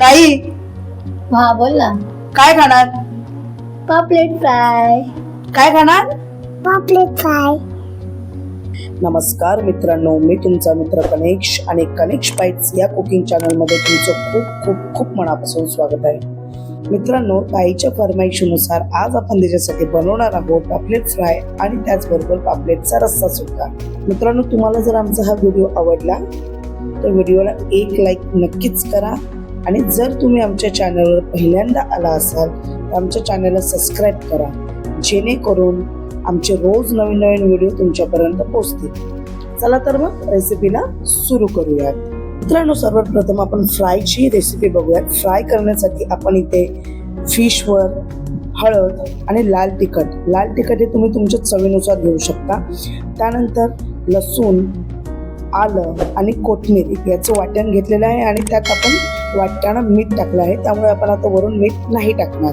ताई हा बोल ना. काय खाणार? पापलेट फ्राय. काय खाणार? पापलेट फ्राय. नमस्कार मित्रांनो मी तुमचा मित्र कनेक्ष आणि कनेक्श बाईट्स या कुकिंग चॅनलमध्ये तुमचं खूप खूप खूप मनापासून स्वागत आहे. मित्रांनो ताईच्या फरमाईशीनुसार आज आपण त्याच्यासाठी बनवणार आहोत पापलेट फ्राय आणि त्याचबरोबर पापलेटचा रस्सा सुद्धा. मित्रांनो तुम्हाला जर आमचा हा व्हिडिओ आवडला तर व्हिडिओला एक लाईक नक्कीच करा. आणि जर तुम्ही आमच्या चॅनलवर पहिल्यांदा आला असाल तर आमच्या चॅनलला सबस्क्राईब करा जेणेकरून आमचे रोज नवीन नवीन व्हिडिओ तुमच्यापर्यंत पोहोचतील. चला तर मग रेसिपीला सुरू करूयात. मित्रांनो सर्वप्रथम आपण फ्रायची रेसिपी बघूयात. फ्राय करण्यासाठी आपण इथे फिशवर हळद आणि लाल तिखट. लाल तिखट हे तुम्ही तुमच्या चवीनुसार घेऊ शकता. त्यानंतर लसूण आलं आणि कोथमीर याचं वाटण घेतलेलं आहे आणि त्यात आपण वाटताना मीठ टाकलं आहे. त्यामुळे आपण आता वरून मीठ नाही टाकणार.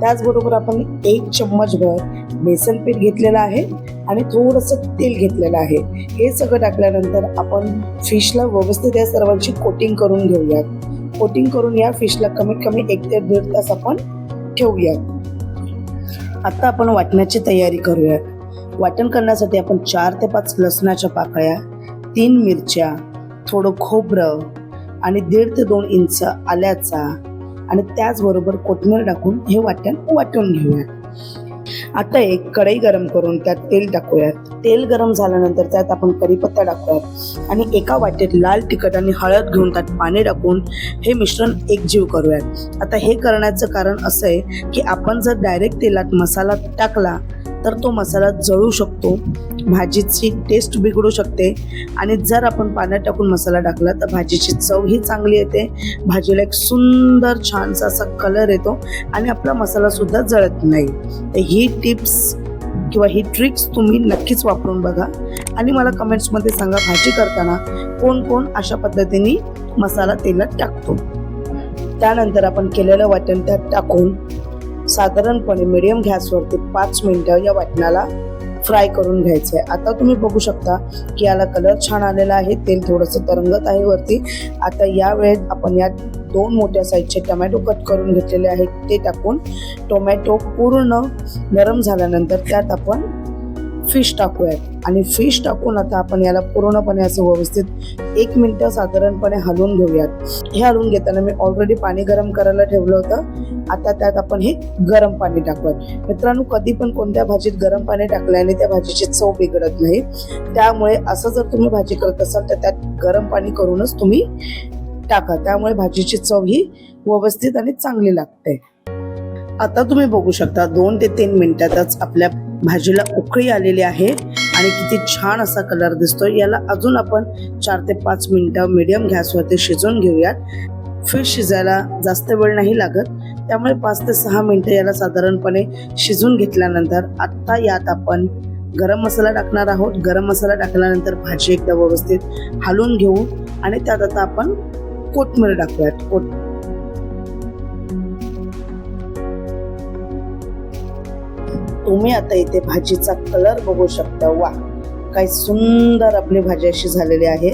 त्याचबरोबर आपण एक चम्मचभर बेसन पीठ घेतलेलं आहे आणि थोडंसं तेल घेतलेलं आहे. हे सगळं टाकल्यानंतर आपण फिशला व्यवस्थित या सर्वांची कोटिंग करून घेऊयात. कोटिंग करून या फिशला कमीत कमी एक ते दीड तास आपण ठेवूयात. आता आपण वाटण्याची तयारी करूयात. वाटण करण्यासाठी आपण चार ते पाच लसणाच्या पाकळ्या तीन मिरच्या थोडं खोबरं आणि दीड ते दोन इंच आल्याचा आणि त्याचबरोबर कोथिंबीर टाकून हे वाटण वाटून घेऊयात आता एक कढई गरम करून त्यात तेल टाकूयात. तेल गरम झाल्यानंतर त्यात आपण कढीपत्ता टाकूयात आणि एका वाटेत लाल तिखट आणि हळद घेऊन त्यात पाणी टाकून हे मिश्रण एकजीव करूयात. आता हे करण्याचं कारण असं आहे की आपण जर डायरेक्ट तेलात मसाला टाकला तर तो मसाला जळू शकतो. भाजीची टेस्ट बिघडू शकते. आणि जर आपण पाण्यात टाकून मसाला टाकला तर भाजीची चवही चांगली येते. भाजीला एक सुंदर छानसा असा कलर येतो आणि आपला मसालासुद्धा जळत नाही. तर ही टिप्स किंवा ही ट्रिक्स तुम्ही नक्कीच वापरून बघा. आणि मला कमेंट्समध्ये सांगा भाजी करताना कोण कोण अशा पद्धतीने मसाला तेलात टाकतो. त्यानंतर आपण केलेलं वाटण त्यात टाकून साधारणपणे मिडियम गॅसवरती पाच मिनटं या वाटणाला फ्राय करून घ्यायचं आहे. आता तुम्ही बघू शकता की याला कलर छान आलेला आहे. तेल थोडंसं तरंगत आहे वरती. आता या वेळेत आपण या दोन मोठ्या साईजचे टमॅटो कट करून घेतलेले आहेत. ते टाकून टोमॅटो पूर्ण नरम झाल्यानंतर त्यात आपण फिश टाकूयात आणि फिश टाकून आता आपण याला पूर्णपणे असं व्यवस्थित एक मिनटं साधारणपणे हलवून घेऊयात. हे हलवून घेताना मी ऑलरेडी पाणी गरम करायला ठेवलं होतं. आता त्यात आपण हे गरम पाणी टाकूयात मित्रांनो कधी पण कोणत्या भाजीत गरम पाणी टाकल्याने त्या भाजीची चव बिघडत नाही. त्यामुळे असं जर तुम्ही भाजी करत असाल तर त्यात गरम पाणी करूनच तुम्ही टाका. त्यामुळे भाजीची चव ही व्यवस्थित आणि चांगली लागते. आता तुम्ही बघू शकता दोन ते तीन मिनिटातच आपल्या भाजीला उकळी आलेली आहे आणि किती छान असा कलर दिसतोय. याला अजून आपण चार ते पाच मिनटं मीडियम गॅसवरती शिजवून घेऊयात. फिश शिजायला जास्त वेळ नाही लागत. त्यामुळे पाच ते सहा मिनटं याला साधारणपणे शिजून घेतल्यानंतर आत्ता यात आपण गरम मसाला टाकणार आहोत. गरम मसाला टाकल्यानंतर भाजी एकदा व्यवस्थित हलवून घेऊ आणि त्यात आता आपण कोथमीर टाकूयात. कोथ तुम्ही आता इथे भाजीचा कलर बघू शकता. वा काय सुंदर आपली भाजी अशी झालेली आहे.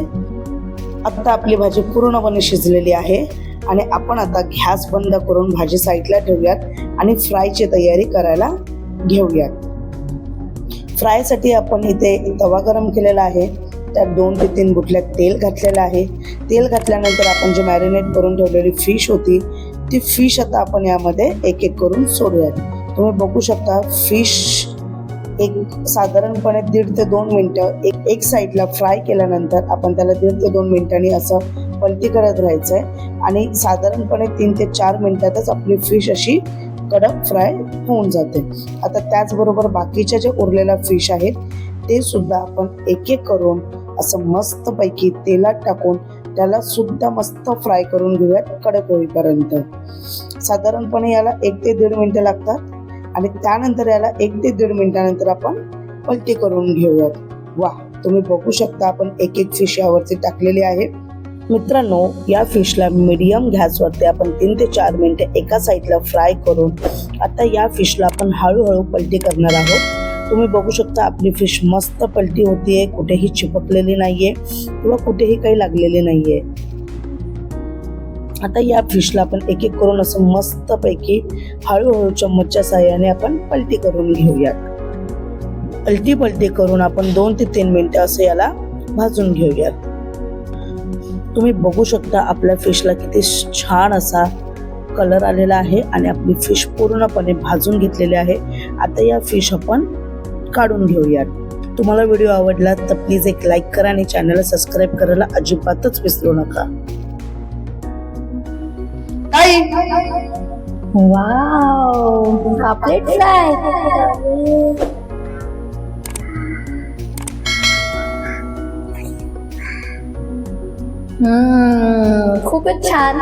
आत्ता आपली भाजी पूर्णपणे शिजलेली आहे आणि आपण आता गॅस बंद करून भाजी साईडला ठेवूयात आणि फ्रायची तयारी करायला घेऊयात. फ्रायसाठी आपण इथे तवा गरम केलेला आहे. त्यात दोन ते तीन बुटल्या तेल घातलेलं आहे. तेल घातल्यानंतर आपण जी मॅरिनेट करून ठेवलेली फिश होती ती फिश आता आपण यामध्ये एक एक करून सोडूयात. तुम्ही बघू शकता फिश एक साधारणपणे दीड ते दोन मिनटं एक एक साईडला फ्राय केल्यानंतर आपण त्याला दीड ते दोन मिनिटांनी असं पलटी करत राहायचं आहे आणि साधारणपणे तीन ते चार मिनिटातच आपली फिश अशी कडक फ्राय होऊन जाते. आता त्याचबरोबर बाकीच्या जे उरलेल्या फिश आहेत ते सुद्धा आपण एक एक करून असं मस्तपैकी तेलात टाकून त्याला सुद्धा मस्त फ्राय करून घेऊयात कडक होईपर्यंत. साधारणपणे याला एक ते दीड मिनटं लागतात. आणि त्यानंतर याला एक ते दीड मिनिटानंतर आपण पलटी करून घेऊयात. वा तुम्ही बघू शकता आपण एक एक फिश यावरती टाकलेली आहे मित्रांनो या फिशला मिडियम गॅसवरती आपण तीन ते चार मिनिटे एका साईडला फ्राय करून आता या फिशला आपण हळूहळू पलटी करणार आहोत. तुम्ही बघू शकता आपली फिश मस्त पलटी होतीये कुठेही चिपकलेली नाहीये किंवा कुठेही काही लागलेली नाहीये. आता या फिशला आपण एक एक करून असं मस्तपैकी हळूहळू चम्मचच्या साह्याने आपण पलटी करून घेऊयात. पलटी पलटी करून आपण दोन ते तीन मिनटं असं याला भाजून घेऊयात. तुम्ही बघू शकता आपल्या फिशला किती छान असा कलर आलेला आहे आणि आपली फिश पूर्णपणे भाजून घेतलेली आहे. आता या फिश आपण काढून घेऊयात. तुम्हाला व्हिडिओ आवडला तर प्लीज एक लाईक करा आणि चॅनलला सबस्क्राईब करायला अजिबातच विसरू नका. वाव पापलेट फ्राय हम्म खूपच छान